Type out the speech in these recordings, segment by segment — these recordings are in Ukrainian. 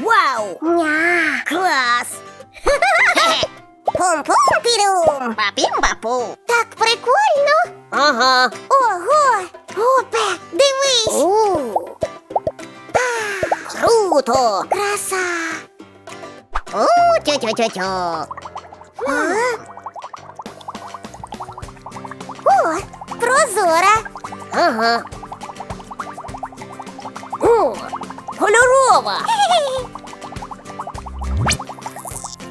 Вау! Ня. Клас! Пум-пум-пірум. Папім-папу! Так прикольно. Ага. Ого. Опе, дивись. У, круто! Краса. У. А? О, прозора. Ага. О, кольорова!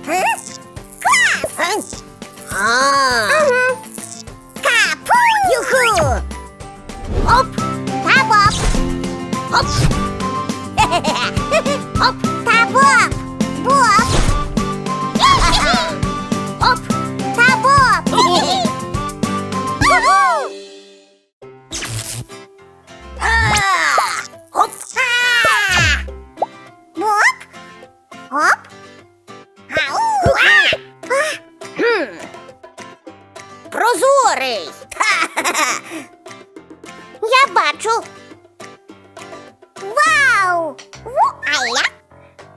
Клас. Ага. Капу. Юху! Оп! Та боб. Оп! Оп!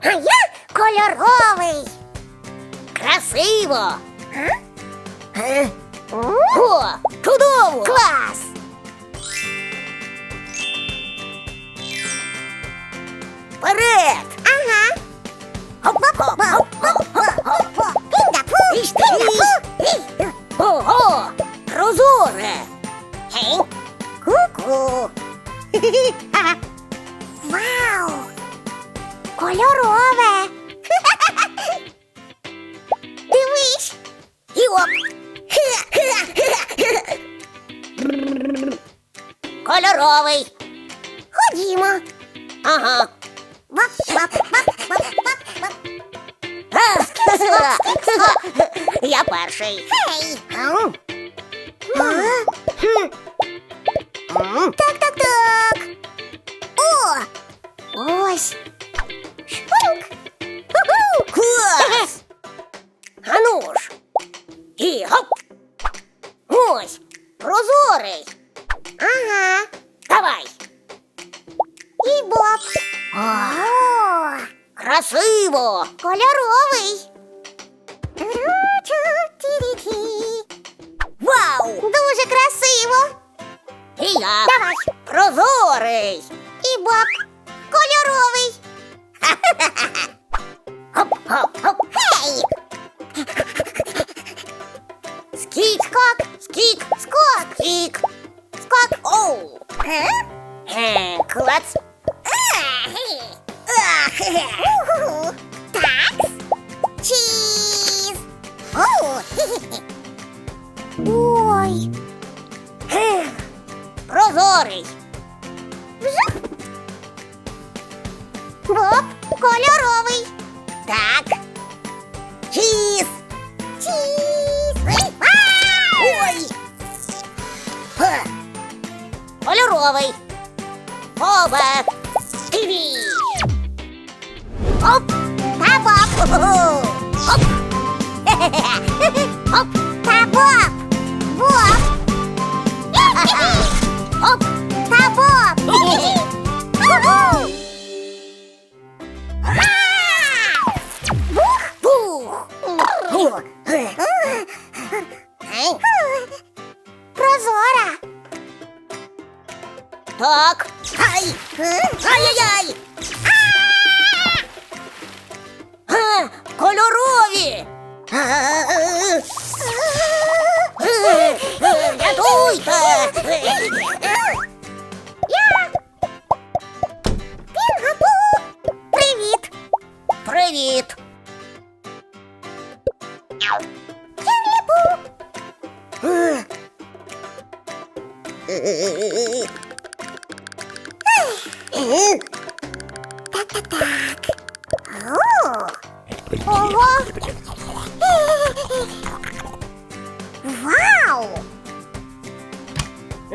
А я кольоровий. Красиво! Е? О, чудово! Клас! Вперед! Ага. Пінда-пу! Ого! Прозоре! Ку-ку. Вау! Кольорове! Дивись! І оп! Кольоровий! Ходімо! Ага! Вап, вап, вап, вап, вап, вап. Я перший. Гей! Ау. А? Хм. М. Так, О! Красиво! Кольоровий. Ру-чу-ті-ті-ті. Вау! Дуже красиво. І я! Давай. Прозорий! І боб. Кольоровий. Хоп-хоп-хоп! Гей! Скік! Скок. Скік! Скок. Скік! Скок. Оу! Е? Е, Клац! А, гей. А, е, Рятуйте!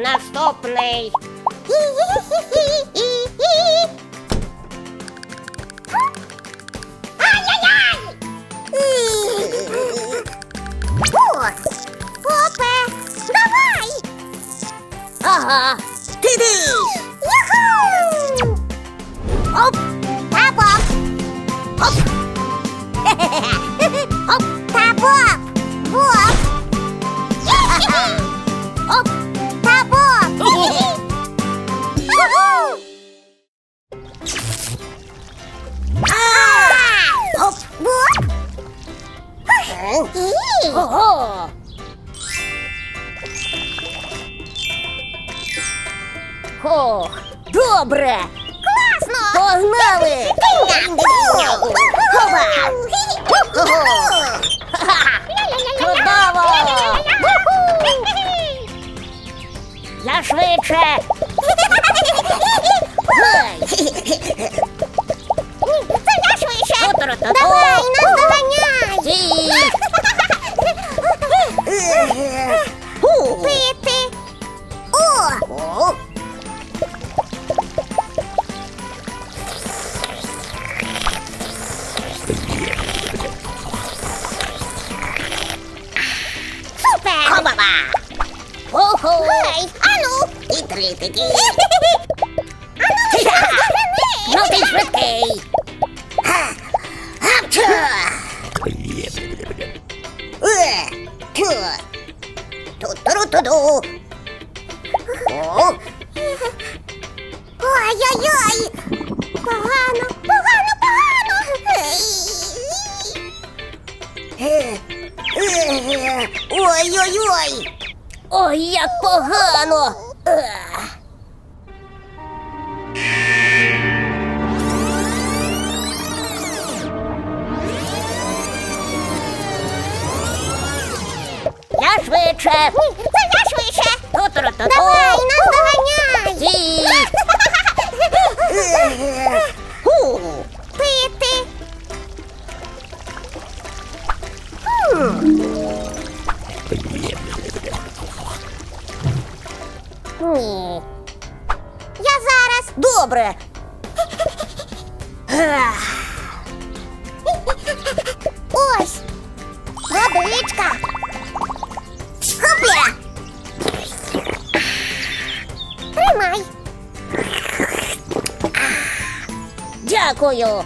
Наступний. Ай-яй-яй! Давай! Оп, та-боп! Оп! Оп, та-боп! Ого. Ох, добре. Класно! Погнали! Ого. Ха-ха. Чудово! Я швидше. Гей. Ого. Гей, ану! І три такі. Ану, Ну ти швидкий. Га. Гапча. Е. Тю. Ту-ту-ру-ту-ду. О. Ой-ой-ой! Погано, погано, погано! Е. Е. Ой-ой-ой. Ой, як погано. Я швидше. Це я швидше! Давай, нас Дякую.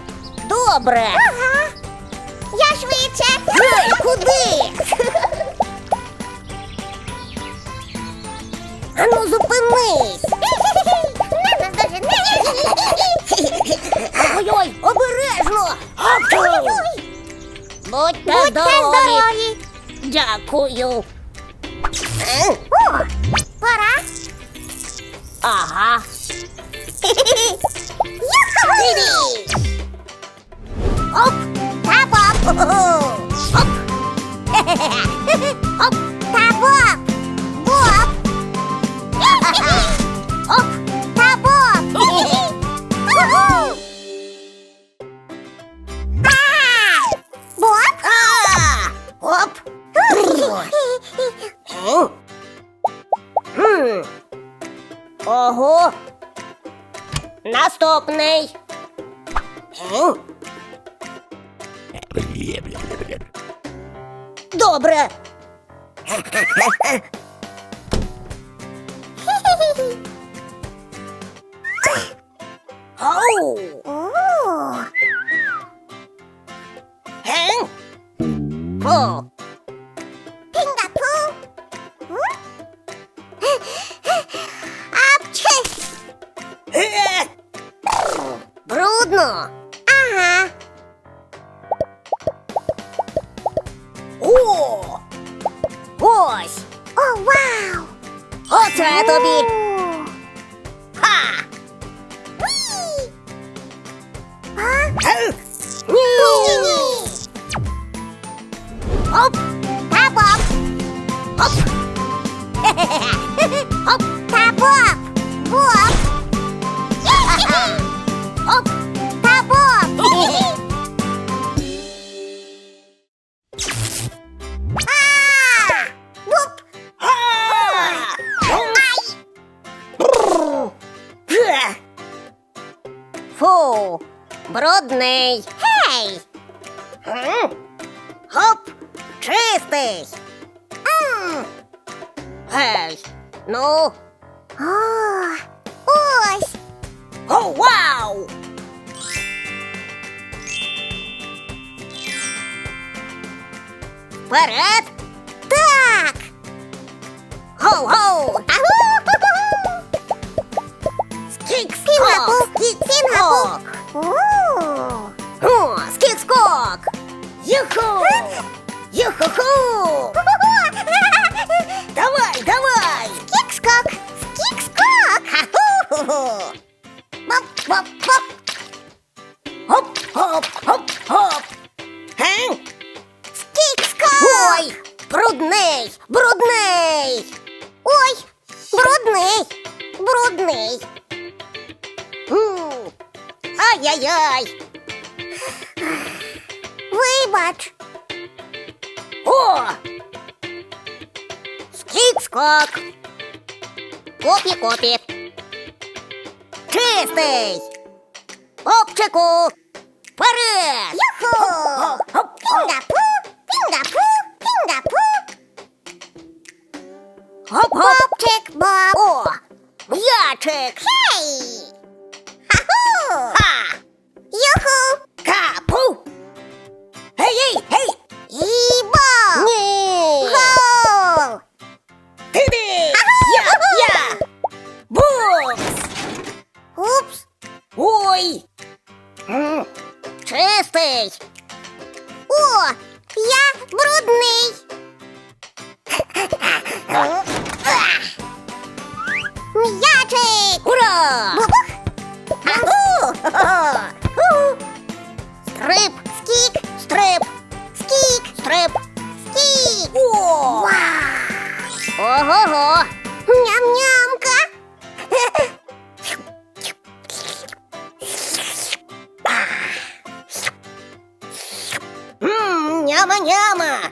Добре. Ага! Я швидше! Ей, куди? Ану, зупинись. Ой-ой, обережно. Ой-ой! Будьте Будьте здорові. здорові! Дякую. О! Пора! Ага. Юху! Оп. Та Боб! Хо-хо. Оп. Оп! Та Оу. О! Ген. Фу. Пінга-пу! 縄跳び。Гей. Ну. О! Ось! О, вау. Вперед! Так. Гоу-гоу! Скік, Скік-скок! Скік-скок. О, скік-скок! Юху! Юху-ху! Давай, давай! Скік-скок. Скік-скок. Ху-ху! Хоп-хоп-хоп! Хоп-хоп-хоп-хоп! Ген? Скік-скок. Ой! Брудний! Брудний! Ой, брудний. Брудний. М, Ай-яй-яй! Вибач. О! Скік-скок! Копі-копі! Чистий! Попчику! Вперед! Юху. Пінга-пу, пінга-пу, пінга-пу. Хоп-хоп! Попчик, Боб. О! М'ячик! Хей. Ой! М, Чистий! О, я брудний. М'ячик. Ура! Стрип! Скік, Стрип! скік, Стрип! скік. О! Ого-го! Ням-нямка. Няма-няма!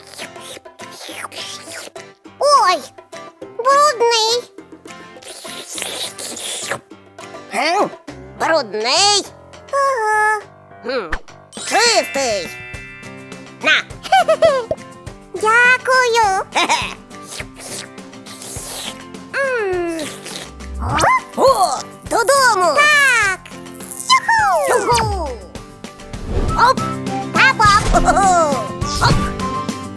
Ой, брудний. Ем, Брудний! Ага. М, Чистий! На! Дякую. Хе-хе! М. О! Додому! так. Юху. Юху! Оп! Та Боб.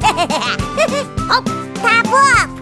Хо-хо! Оп! Хе-хе-хе! Оп! Та Боб. Боб.